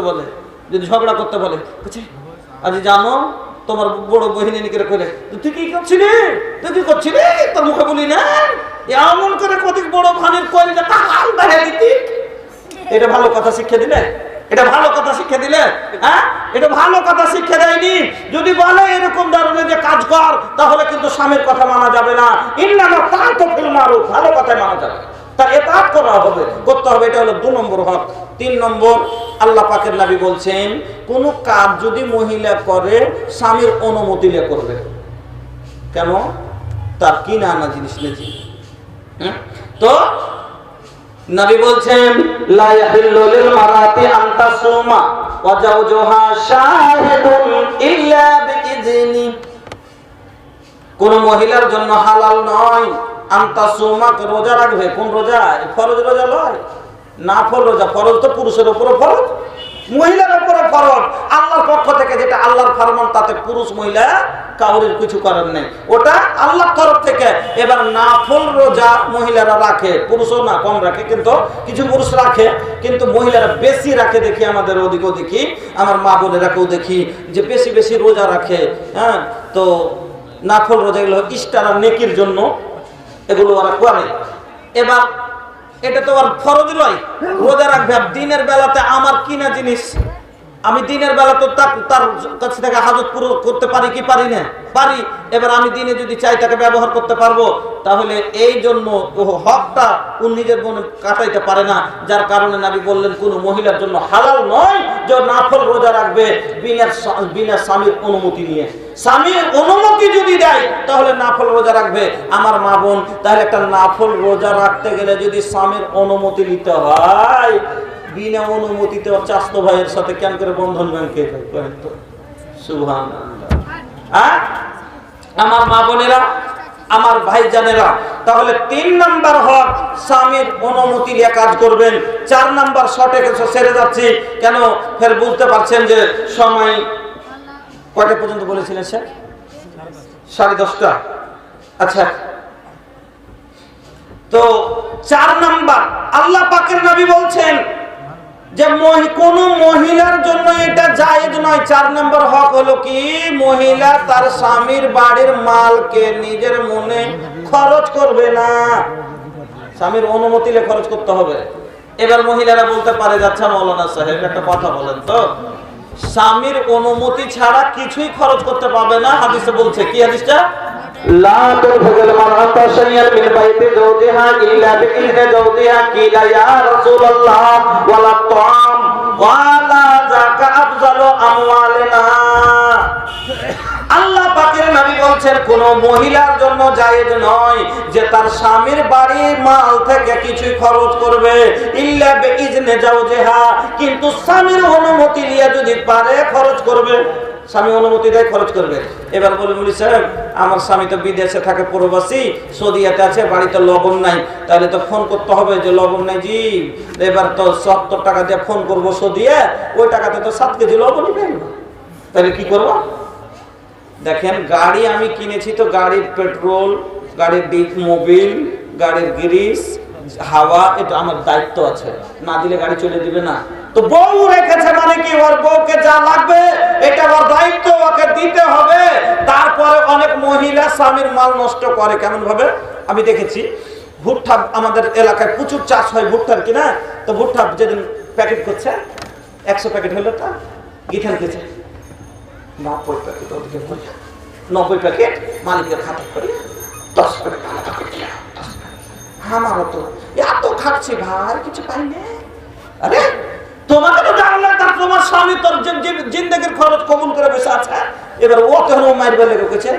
করতে বলে, যদি ঝগড়া করতে বলে। বলছে, আজ জানো, তোমার বড় বহিনী নিকে করে তুই কি করছিলি? তুই কি করছিলি? তোর মুখে বলি না? এমন করে কত বড় ভানের কয়েলটা তাহাল বাইরে দিতি। এটা ভালো কথা শিক্ষা দিলে? এটা ভালো কথা শিক্ষা দিলে? হ্যাঁ? এটা ভালো কথা শিক্ষা দেয়নি। যদি বলে এরকম ধরনের যে কাজ কর, তাহলে কিন্তু স্বামীর কথা মানা যাবে না। ইন্নামা তার তো ফিল মারু ভালো কথাই মানা যাবে। তার এতাত করা হবে, করতে হবে, এটা হলো দু নম্বর হক। তিন নম্বর, আল্লাহ পাকের নবী বলছেন, কোন কাজ যদি মহিলা করে, স্বামীর অনুমতি নিয়ে করবে। কেন? তার কিনা আনা জিনিস নেই হুম? তো নবী বলছেন কোন মহিলার জন্য হালাল নয়, আন তাসুমা রোজা রাখবে। কোন রোজা? ফরজ রোজা নয় না ফল রোজা ফরজ তো পুরুষের উপরে ফরজ, মহিলার উপরে ফরজ। আল্লাহর পক্ষ থেকে যেটা আল্লাহর ফরমান, তাতে পুরুষ মহিলা কাউরির কিছু করার নেই। ওটা আল্লাহর তরফ থেকে। এবার নাফল রোজা মহিলারা রাখে, পুরুষও না, কম রাখে, কিন্তু কিছু পুরুষ রাখে, কিন্তু মহিলারা বেশি রাখে দেখি আমাদের ওদিকেও দেখি আমার মা বোনেরাকেও দেখি, যে বেশি বেশি রোজা রাখে। হ্যাঁ তো নাফল রোজা এগুলো ইস্টার আর নেকির জন্য এগুলো ওরা করে। এবার এটা তো আর ফরজ নয়। রোজা রাখবে দিনের বেলাতে আমার কিনা জিনিস? আমি দিনের বেলা তো তার কাছ থেকে হাজত পুরো করতে পারি কি পারি না? পারি। এবার আমি দিনে যদি চাই তাকে ব্যবহার করতে পারব, তাহলে এই জন্য হকটা ও নিজের মনে কাটাইতে পারে না। যার কারণে নাবি বললেন, কোনো মহিলার জন্য হালাল নয় যে নাফল রোজা রাখবে বিনা বিনা স্বামীর অনুমতি নিয়ে। স্বামীর অনুমতি যদি দেয়, তাহলে নাফল রোজা রাখবে। আমার মা বোন, তাহলে একটা নাফল রোজা রাখতে গেলে যদি স্বামীর অনুমতি নিতে হয় বিনা অনুমতিতে চাস্ত ভাইয়ের সাথে কেন করে বন্ধন ব্যাংকে আমার মা বোনেরা, আমার ভাইজানেরা, তাহলে তিন নাম্বার হক স্বামীর অনুমতি নিয়ে কাজ করবেন। চার নাম্বার শটে কিছু সেরে যাচ্ছি। কেন? ফের বুঝতে পারছেন যে সময় কয়টা পর্যন্ত বলেছিলেন স্যার? সাড়ে দশটা। আচ্ছা। তো চার নাম্বার, আল্লাহ পাকের নবী বলছেন যে কোন মহিলার জন্য এটা জায়েজ নয়। চার নম্বর হক হলো কি? মহিলা তার স্বামীর বাড়ির মালকে নিজের মনে খরচ করবে না। স্বামীর অনুমতিলে খরচ করতে হবে। এবার মহিলারা বলতে পারে, যাচ্ছে মৌলানা সাহেব, একটা কথা বলেন তো। স্বামীর অনুমতি ছাড়া কিছুই খরচ করতে পারবে না। হাদিসে বলছে, কি হাদিসটা? لا تنفق المرأة شيئا من بيت زوجها إلا بإذن زوجها قيل يا رسول الله ولا الطعام قال ذاك أفضل أموالنا আল্লাহ পাকের নবী বলছেন কোন মহিলার জন্য জায়েজ নয় যে তার স্বামীর বাড়ির মাল থেকে কিছু খরচ করবে ইল্লা বেইজনে জাওজেহা কিন্তু স্বামীর অনুমতি নিয়ে যদি পারে খরচ করবে স্বামী অনুমতি দেয়, খরচ করবে এবার বলে বলি সাহেব আমার স্বামী তো বিদেশে থাকে, প্রবাসী, সৌদিয়াতে আছে, বাড়িতে লবণ নাই। তাহলে তো ফোন করতে হবে যে, লবণ নাই জি। এবার তো সত্তর টাকা দিয়ে ফোন করব সৌদিয়া, ওই টাকাতে তো সাত কেজি লবণই পেয়ে তাহলে কি করব? দেখেন, গাড়ি আমি কিনেছি তো, গাড়ির পেট্রোল, গাড়ির ডিপ মোবিল, গাড়ির গ্রিস, হাওয়া, এটা আমার দায়িত্ব আছে। না দিলে গাড়ি চলে দিবে না। তো বউ রেখেছে মানে কি? ওর বউকে যা লাগবে, এটা ওর দায়িত্ব, ওকে দিতে হবে। তারপরে অনেক মহিলা স্বামীর মাল নষ্ট করে কেমন ভাবে আমি দেখেছি, ভুট্টা আমাদের এলাকায় প্রচুর চাষ হয় ভুট্টার কিনা? তো ভুট্টা যেদিন প্যাকেট করছে, একশো প্যাকেট হলো তা গিঠান খেয়েছে। নব্বই প্যাকেট ওদিকে নব্বই প্যাকেট মালিকের খাতা করিয়া দশ প্যাকেট করে আমারও তো এত খাচ্ছি ভাই কিছু পাই না আরে তোমাকে তো জানলে তার তোমার স্বামী তোর জিন্দগির খরচ কবুল করে বসে আছে। এবার ও কেন মারবে লেগে গেছে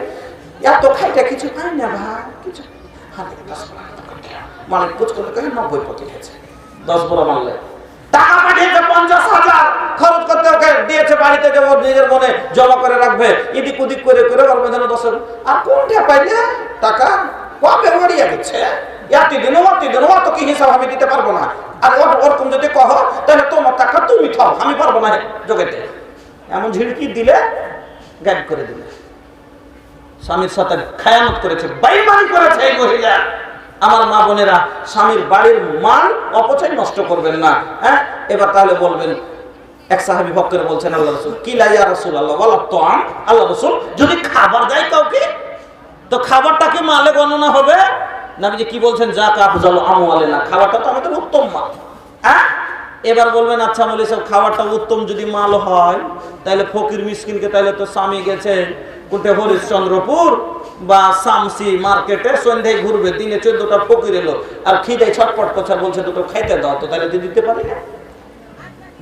এত খাইটা কিছু পাই না ভাই, কিছু বড় করে মালিক কুচ করলে কহে নব্বই প্যাকেট আছে দশ বড় মারলে। টাকা পাঠিয়েছে পঞ্চাশ হাজার। খরচ করতে ওকে দিয়েছে বাড়িতে যে ওর নিজের মনে জমা করে রাখবে। এদিক ওদিক করে করে ওর মেধানো দশ আর কোনটা পাইলে টাকা? কবে মারিয়া দিচ্ছে? এত দিন অত দিন অত কি হিসাব আমি দিতে পারব না। আর ওর ওরকম যদি কহ, তাহলে তোমার টাকা তুমি খাও, আমি পারব না জগতে। এমন ঝিড়কি দিলে গাইড করে দিলে। স্বামীর সাথে খায়ামত করেছে বাইমানি করেছে এই মহিলা। আমার মা বোনেরা, স্বামীর বাড়ির মান অপচয় নষ্ট করবেন না হ্যাঁ? এবার তাহলে বলবেন, এক সাহাবি ভক্ত করে বলছেন, আল্লাহ রসুল কি লাইয়া রসুল আল্লাহ বল তো আম আল্লাহ রসুল, যদি খাবার দেয় কাউকে, তো খাবারটাকে মালে গণনা হবে নাবিজি কি বলছেন? যা কাপ জল আমু না খাবারটা তো আমাদের উত্তম মাল। হ্যাঁ? এবার বলবেন আচ্ছা বলি সব খাবারটা উত্তম যদি মাল হয়, তাহলে ফকির মিসকিনকে তাহলে তো স্বামী গেছে কোটে হরিশ্চন্দ্রপুর বা সামসি মার্কেটে সন্ধ্যায় ঘুরবে, দিনে চোদ্দটা ফকির এলো, আর খিদে ছটপট কথা বলছে, দুটো খাইতে দাও তো, তাহলে দিতে পারি?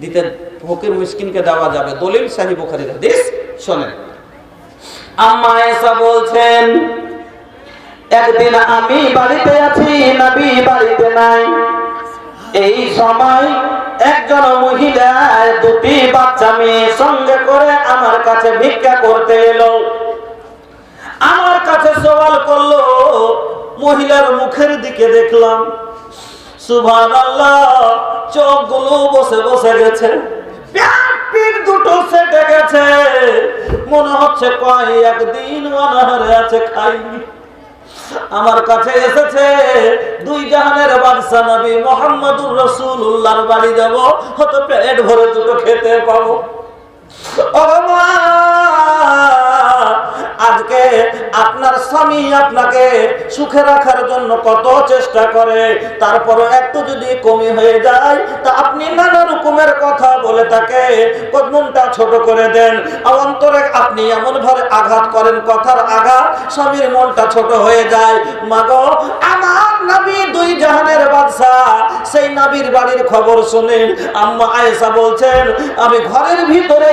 দিতে, ফকির মিসকিনকে দেওয়া যাবে। দলিল সাহি বুখারীর হাদিস শোনেন। আম্মা এসা বলছেন একদিন আমি বাড়িতে আছি, নবী বাড়িতে নাই। এই সময় একজন মহিলা, দুটি বাচ্চা মেয়ে সঙ্গে করে আমার কাছে ভিক্ষা করতে এলো। আমার কাছে সওয়াল করল, মহিলার মুখের দিকে দেখলাম। সুভান আল্লাহ চোখগুলো বসে বসে গেছে। দুটো সেটে গেছে। মনে হচ্ছে কয় একদিন অনাহারে আছে, খাইনি। আমার কাছে এসেছে, দুই জাহানের বাদশা নবী মোহাম্মদুর রসুল্লাহর বাড়ি যাব, হয়তো পেট ভরে দুটো খেতে পাবো। আজকে আপনার স্বামী আপনাকে সুখে রাখার জন্য কত চেষ্টা করে একটু যদি কমি হয়ে যায়, তা আপনি নানা রকমের কথা বলে তাকে ছোট করে দেন। অন্তরে আপনি এমন ভাবে আঘাত করেন, কথার আঘাত স্বামীর মনটা ছোট হয়ে যায়। মাগো, আমার নবী দুই জাহানের বাদশাহ, সেই নবীর বাড়ির খবর শুনেন আম্মা আয়েশা বলছেন, আমি ঘরের ভিতরে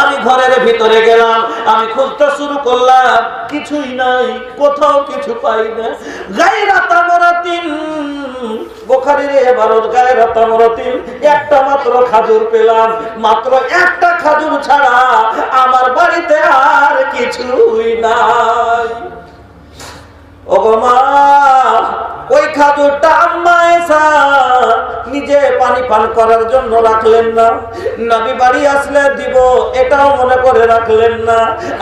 আমি ঘরের ভিতরে গেলাম, আমি খুঁজতে শুরু করলাম, কিছুই নাই, কোথাও কিছু পাই না। গায়রা তামরাতিন একটা মাত্র খাজুর পেলাম, মাত্র একটা খাজুর ছাড়া আমার বাড়িতে আর কিছুই নাই। ওগো ওই খাজুরটা নিজে পানি পান করার জন্য রাখলেন না। নবী বাড়ি আসলে দিব, এটাও মনে করে রাখলেন না।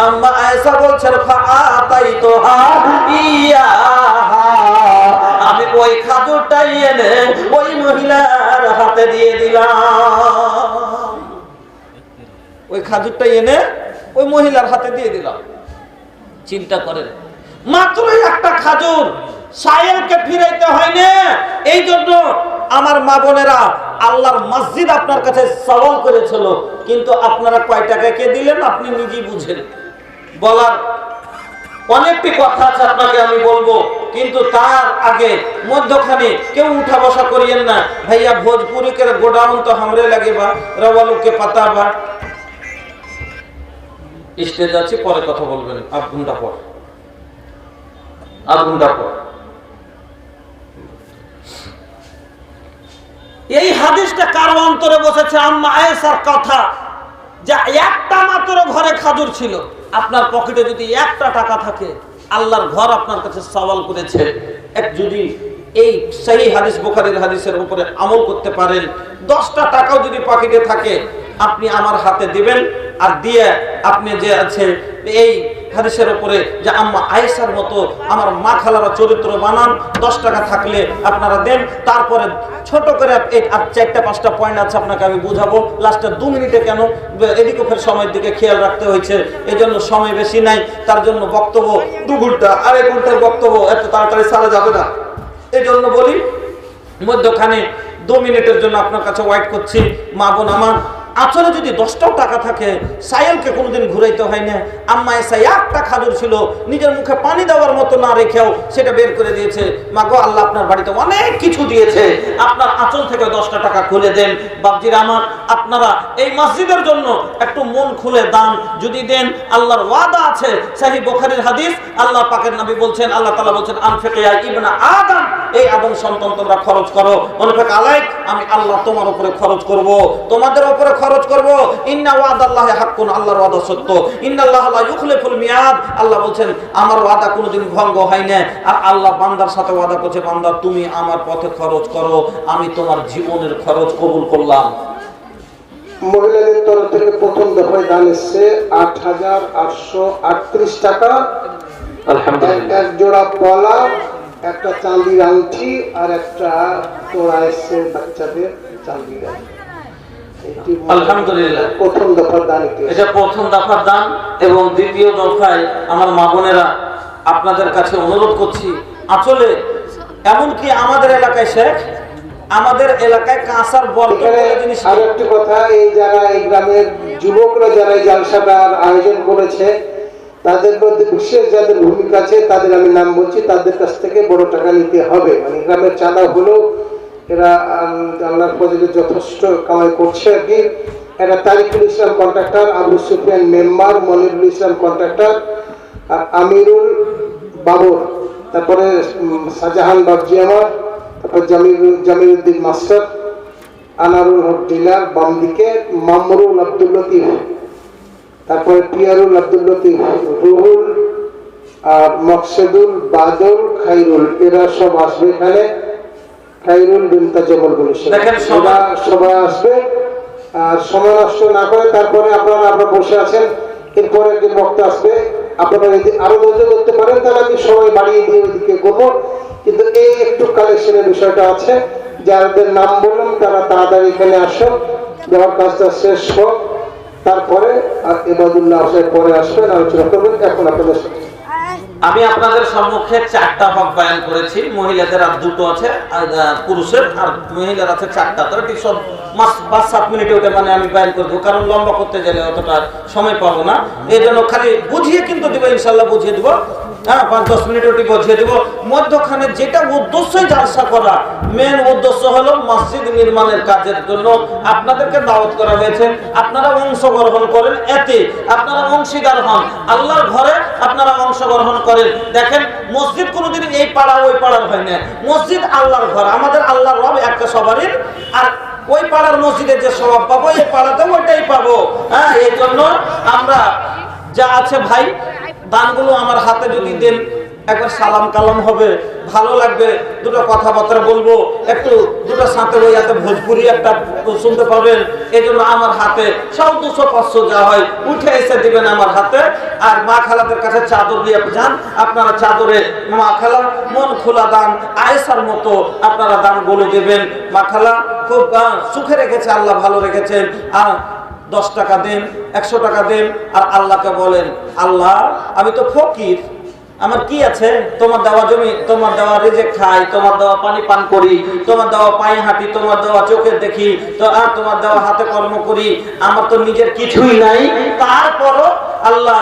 আম্মা আয়েশা বলছেন তাই তো আমি ওই খাজুরটাই এনে ওই মহিলার হাতে দিয়ে দিলাম। ওই খাজুরটা এনে ওই মহিলার হাতে দিয়ে দিলাম। চিন্তা করেন, মাত্রই একটা খাজুর সাহেবকে ফিরাইতে হয়নি। এই জন্য আমার মা বোনেরা, আল্লাহর মসজিদ আপনার কাছে সওয়াল করেছিল, কিন্তু আপনারা কয় টাকা কে দিলেন আপনি নিজেই বুঝেন। বলার অনেকটি কথা আছে আপনাকে আমি বলব, কিন্তু তার আগে মধ্যখানে কেউ উঠা বসা করিয়েন না। ভাইয়া ভোজপুরি কে গোডাউন তো হামরে লাগে বা রওয়ালুকে পাতা বা স্টেজ আছে, পরে কথা বলবেন। আধ ঘণ্টা পর। আধ ঘণ্টা পর। এই হাদিসটা কারও অন্তরে বসেছে? আম্মা আয়েশার কথা। যা একটা মাত্র ঘরে খাজুর ছিল। আপনার পকেটে যদি একটা টাকা থাকে, আল্লাহর ঘর আপনার কাছে সওয়াল করেছে। এক যদি এই সেই হাদিস বোখারের হাদিসের উপরে আমল করতে পারেন, দশটা টাকাও যদি পকেটে থাকে, আপনি আমার হাতে দিবেন, আর দিয়ে আপনি যে আছে এই হাদিসের উপরে যে আম্মা আয়েশার মতো আমার মা খালারা চরিত্র বানান, দশ টাকা থাকলে আপনারা দেন, তারপরে ছোট করে আর চারটা, পাঁচটা পয়েন্ট আছে আপনাকে আমি বুঝাবো। লাস্টে দু মিনিটে কেন? এদিকে ফের সময়ের দিকে খেয়াল রাখতে হয়েছে। এই জন্য সময় বেশি নাই, তার জন্য বক্তব্য দু ঘণ্টা, আড়াই ঘণ্টার বক্তব্য, এত তাড়াতাড়ি সারা যাবে না। এই জন্য বলি, মধ্যখানে দু মিনিটের জন্য আপনার কাছে ওয়েট করছি, মা বোন আমার। আচলে যদি দশটাও টাকা থাকে সায়েলকে কোনোদিন ঘুরাইতে হয় না। আম্মা এসা একটা খাজুর ছিল, নিজের মুখে পানি দেওয়ার মতো না রেখেও সেটা বের করে দিয়েছে। মা গো আল্লাহ আপনার বাড়িতে অনেক কিছু দিয়েছে। আপনার আঁচল থেকে দশটা টাকা খুলে দেন। বাবজির আমার, আপনারা এই মসজিদের জন্য একটু মন খুলে দান যদি দেন। আল্লাহর ওয়াদা আছে, সাহি বোখারির হাদিস। আল্লাহ পাকের নবী বলছেন, আল্লাহ তালা বলছেন, আনফেকে ইবনা আদম। এই আদম সন্তান তোমরা খরচ করো। মনফেক আলাইক, আমি আল্লাহ তোমার উপরে খরচ করব। তোমাদের উপরে খরচ করব। ইন্না ওয়াদাল্লাহি হাক্কুন আল্লাহর ওয়াদা সত্য। ইন্নাল্লাহ লা ইউখলিফুল মিয়াদ। আল্লাহ বলছেন আমার ওয়াদা কোনোদিন ভঙ্গ হয় না আর আল্লাহ বান্দার সাথে ওয়াদা করছে বান্দা তুমি আমার পথে খরচ করো। আমি তোমার জীবনের খরচ কবুল করলাম। মহিলাদের তরফ থেকে প্রথম দফায় দান এসছে আট হাজার আটশো আটত্রিশ টাকা। এক- এক জোড়া পলা একটা চাঁদির আংটি আর একটা তোড়া এসছে বাচ্চাদের চাঁদির আংটি। আলহামদুলিল্লাহ। প্রথম দফার দান এটা প্রথম দফার দান এবং দ্বিতীয় দফায় আমার মা বোনেরা আপনাদের কাছে অনুরোধ করছি আসলে এমনকি আমাদের এলাকায় শেখ আমাদের এলাকায় কাঁসার বল আর একটি কথা এই যারা এই গ্রামের যুবকরা যারা জালসাটার আয়োজন করেছে তাদের মধ্যে বিশেষ যাদের ভূমিকা আছে তাদের আমি নাম বলছি তাদের কাছ থেকে বড় টাকা নিতে হবে। মানে গ্রামের চাঁদা হলেও এরা আল্লাহর ফজলে যথেষ্ট কামাই করছে আর কি। এরা Tariqul Islam contractor Abu Sufian member, Monirul Islam contractor আর আমিরুল বাবর, তারপরে শাহজাহান বাবজি আমার, তারপর জামিল জামিলউদ্দিন মাস্টার, আনারুল হক ডিলার বাম দিকে মামরুল আব্দুল লতিফ, তারপরে পিয়ারুল আব্দুল লতিফ, রুহুল, আর মকসেদুল বাদল খাইরুল, এরা সব আসবে এখানে। খাইরুল বিন তাজামুল বলেছে দেখেন সবাই- সবাই আসবে আর সময় নষ্ট না করে তারপরে আপনারা আপনারা বসে আছেন এরপরে একজন বক্তা আসবে। আপনারা যদি আরও ধৈর্য ধরতে পারেন তাহলে আমি সময় বাড়িয়ে দিয়ে ওইদিকে করব কিন্তু এই একটু কালেকশনের বিষয়টা আছে। যাদের নাম বললাম তারা তাড়াতাড়ি এখানে আসো দেওয়ার কাজটা শেষ হোক। তারপরে আর এবাদুল্লাহ আসার পরে আসবেন আলোচনা করবেন। এখন আপনাদের সাথে। আমি আপনাদের সম্মুখে চারটা হক বায়ন করেছি। মহিলাদের আর দুটো আছে পুরুষের, আর মহিলার আছে চারটা। তার ঠিক সব পাঁচ, সাত মিনিটে ওটা মানে আমি বায়ন করে দেবো কারণ লম্বা করতে গেলে অতটা সময় পাবো না। এই জন্য খালি বুঝিয়ে কিন্তু দেবো, ইনশাল্লাহ বুঝিয়ে দেবো। হ্যাঁ পাঁচ, দশ মিনিট ওটি দেবো। যেটা উদ্দেশ্যই করা মেন উদ্দেশ্য হলো মসজিদ নির্মাণের কাজের জন্য আপনাদেরকে দাওয়াত করা হয়েছে। আপনারা অংশগ্রহণ করেন, এতে আপনারা হন। আল্লাহর ঘরে আপনারা অংশগ্রহণ করেন। দেখেন, মসজিদ কোনোদিন এই পাড়া ওই পাড়ার হয় না। মসজিদ আল্লাহর ঘর, আমাদের আল্লাহর রব একটা সবারই, আর ওই পাড়ার মসজিদে যে স্বভাব পাবো, এই পাড়াতে ওইটাই পাবো। হ্যাঁ এই জন্য আমরা যা আছে ভাই দানগুলো আমার হাতে যদি দেন, একবার সালাম কালাম হবে, ভালো লাগবে, দুটো কথাবার্তা বলব, একটু দুটো সাথে ওই ভোজপুরি একটা শুনতে পাবেন এই জন্য আমার হাতে সব দুশো পাঁচশো যা হয় উঠে এসে দিবেন আমার হাতে। আর মা খালাদের কাছে চাদর দিয়ে যান, আপনারা চাদরে মা খালা, মন খোলা দান আয়েসার মতো আপনারা দান দানগুলো দেবেন। মা খালা, খুব সুখে রেখেছে, আল্লাহ ভালো রেখেছেন। আর দশ টাকা দেন, একশো টাকা দেন, আর আল্লাহকে বলেন, আল্লাহ, আমি তো ফকির। আমার কি আছে? তোমার দেওয়া জমি, তোমার দেওয়া রেজে খাই, তোমার দেওয়া পানি পান করি, তোমার দেওয়া পায়ে হাঁটি, তোমার দেওয়া চোখে দেখি, তো আর তোমার দেওয়া হাতে কর্ম করি। আমার তো নিজের কিছুই নাই। তারপরও আল্লাহ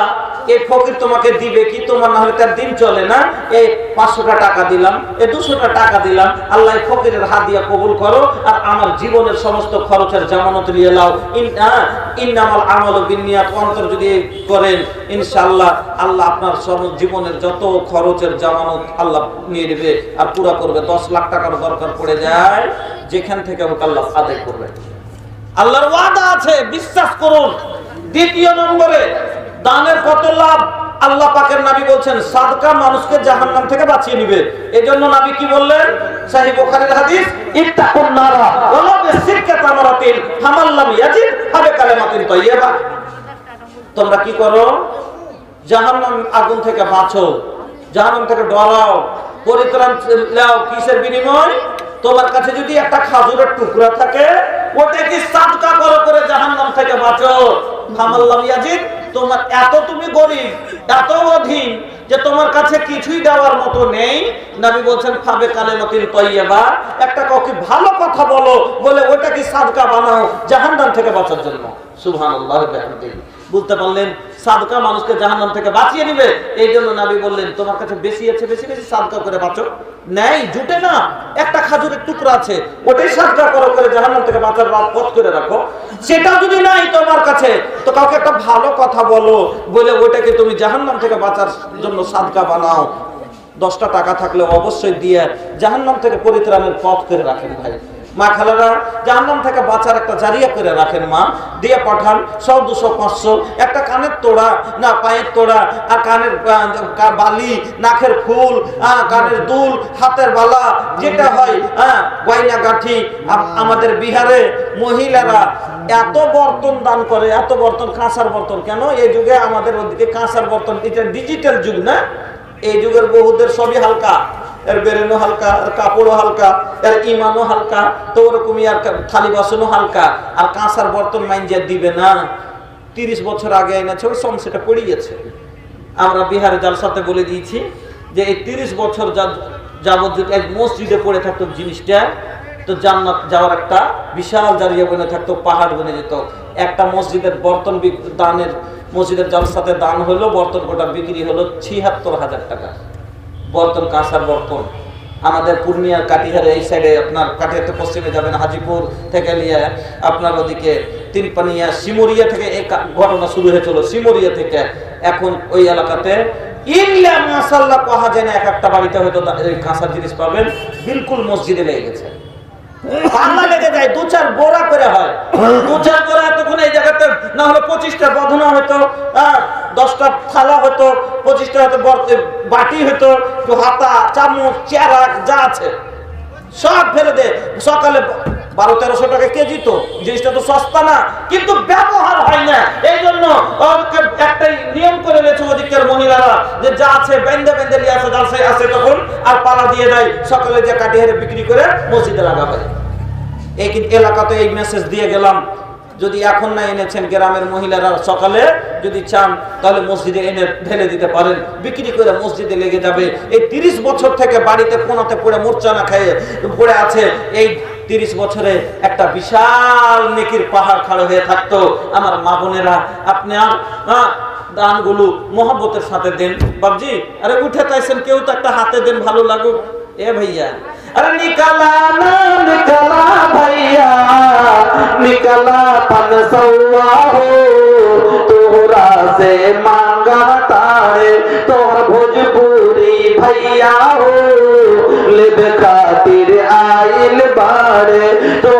এই ফকির তোমাকে দিবে কি? তোমার না হলে দিন চলে না। এই পাঁচশোটা টাকা দিলাম এই দুশোটা টাকা দিলাম। আল্লাহ ফকিরের হাত দিয়ে কবুল করো আর আমার জীবনের সমস্ত খরচের জামানত নিয়ে হ্যাঁ, ইন্নামাল আমল বিনিয়াত অন্তর যদি করেন ইনশাআল্লাহ আল্লাহ আপনার সব জীবনের যত খরচের জামানত আল্লাহ নিয়ে নেবে আর পুরা করবে। দশ লাখ টাকার দরকার পড়ে যায় যেখান থেকে হোক আল্লাহ আদায় করবে। আল্লাহর ওয়াদা আছে বিশ্বাস করুন। দ্বিতীয় নম্বরে দানের কত লাভ? আল্লাহ পাকের নবী বলছেন, সাদকা মানুষকে জাহান্নাম থেকে বাঁচিয়ে নিবে। এজন্য নবী কি বললেন? সাহিহ বুখারীর হাদিস, ইত্তাকুন নারা ওয়ালা বিসিরকা তামারাতিন ফামাল্লাম ইয়াজিদ, ফাবে কালেমাতিন তাইয়্যিবা। তোমরা কি করো? জাহান্নাম আগুন থেকে বাঁচো, জাহান্নাম থেকে ডরাও, পরিত্রাণ নাও কিসের বিনিময়? তোমার কাছে যদি একটা খাজুরের টুকরা থাকে ওটা কি সাদকা করো করে জাহান্নাম থেকে বাঁচো? ফামাল্লাম ইয়াজিদ, তোমার এত তুমি গরিব, এত অধীন যে তোমার কাছে কিছুই দেওয়ার মতো নেই। নাবি বলছেন, ফাবে কালে মতিন তৈবা একটা কাউকে ভালো কথা বলো, বলে ওটা কি সাদকা বানাও জাহান্নাম থেকে বাঁচার জন্য। সুবহানাল্লাহ, বিহামদিহি। বুঝতে পারলেন? সাদকা মানুষকে জাহান্নাম থেকে বাঁচিয়ে নিবে। এই জন্য নাবি বললেন, তোমার কাছে বেশি আছে, বেশি বেশি সাদকা করে বাঁচো। নেই, জুটে না। একটা খাজুরের টুকরা আছে, ওটাই সাদকা করো, করে জাহান্নাম থেকে বাঁচার পথ করে রাখো। সেটা যদি নাই তোমার কাছে, তো কাউকে একটা ভালো কথা বলো, বলে ওটাকে তুমি জাহান্নাম থেকে বাঁচার জন্য সাদকা বানাও। দশটা টাকা থাকলে অবশ্যই দিয়ে জাহান্নাম থেকে পরিত্রাণের পথ করে রাখেন ভাই। মা খালারা, জাহান্নাম থেকে বাঁচার একটা জারিয়া করে রাখেন মা। দিয়ে পাঠান সব দুশো পাঁচশো। একটা কানের তোড়া, না, পায়ের তোড়া, আর কানের বালি, নাকের ফুল কানের দুল, হাতের বালা, যেটা হয় হ্যাঁ গয়না গাঠি আমাদের বিহারে মহিলারা এত বর্তন দান করে, এত বর্তন কাঁসার বর্তন। কেন? এই যুগে আমাদের ওদিকে কাঁসার বর্তন, এটা ডিজিটাল যুগ না? এই যুগের বহুদের সবই হালকা। এর বেরেনও হালকা, এর কাপড়ও হালকা, এর ইমানও হালকা তো ওরকমই আর থালি বাসনও হালকা, আর কাঁসার বর্তন মাইনজে দিবে না। তিরিশ বছর আগে এনেছে, ওই সমস্যাটা পড়ে গেছে। আমরা বিহারে জালসাতে বলে দিয়েছি যে এই তিরিশ বছর যা- যাবৎ যদি এক মসজিদে পড়ে থাকতো জিনিসটা, তো জান্নাত যাওয়ার একটা বিশাল জারিয়া বনে থাকতো, পাহাড় বনে যেত। একটা মসজিদের বর্তন দানের মসজিদের জালসাতে দান হলো, বর্তন গোটা বিক্রি হলো ছিয়াত্তর হাজার টাকা। বর্তন কাঁসার বর্তন। আমাদের পূর্ণিয়ার কাটিহারে এই সাইডে আপনার কাটিহারতে পশ্চিমে যাবেন, হাজিপুর থেকে নিয়ে আপনার ওদিকে তিনপানিয়া সিমরিয়া থেকে এই ঘটনা শুরু হয়েছিল সিমরিয়া থেকে এখন ওই এলাকাতে ইল্লা মাসাল্লাহ পাওয়া যায় না এক একটা বাড়িতে হয়তো কাঁসার জিনিস পাবেন, বিলকুল মসজিদে লেগে গেছে। লেগে দু চার করে হয়। দু চার এই জায়গাতে না হলে পঁচিশটা হতো হ্যাঁ, দশটা থালা হতো পঁচিশটা বাটি হতো হাতা চামচ যা আছে সব ফেলে দে। সকালে বারো তেরোশো টাকা জিনিসটা তো সস্তা না কিন্তু ব্যবহার হয় না। এই জন্য ওকে যে যা আছে নিয়ে আসে আসে তখন আর পালা দিয়ে সকালে যে বিক্রি করে মসজিদে এলাকাতে এই মেসেজ দিয়ে গেলাম, যদি এখন না এনেছেন গ্রামের মহিলারা সকালে যদি চান, তাহলে মসজিদে এনে ঢেলে দিতে পারেন। বিক্রি করে মসজিদে লেগে যাবে। এই তিরিশ বছর থেকে বাড়িতে কোনাতে পড়ে মূর্ছা না খেয়ে পড়ে আছে, এই তিরিশ বছরে একটা বিশাল নেকির পাহাড় খাড়ো হয়ে থাকতো। আমার মা বোনেরা আপনার দানগুলো মহব্বতের সাথে দেন। বাবজি আরে উঠে তাইছেন কেউ তো একটা হাতে দেন, ভালো লাগুক। এ ভাইয়া। আরে নিকালা না, নিকালা ভাইয়া, নিকালা পান সওয়াহো তোহরা সে মাঙ্গাতা তোর ভোজপুরি ভাইয়া হো, লেবে খাতির আইল বাড়ে তো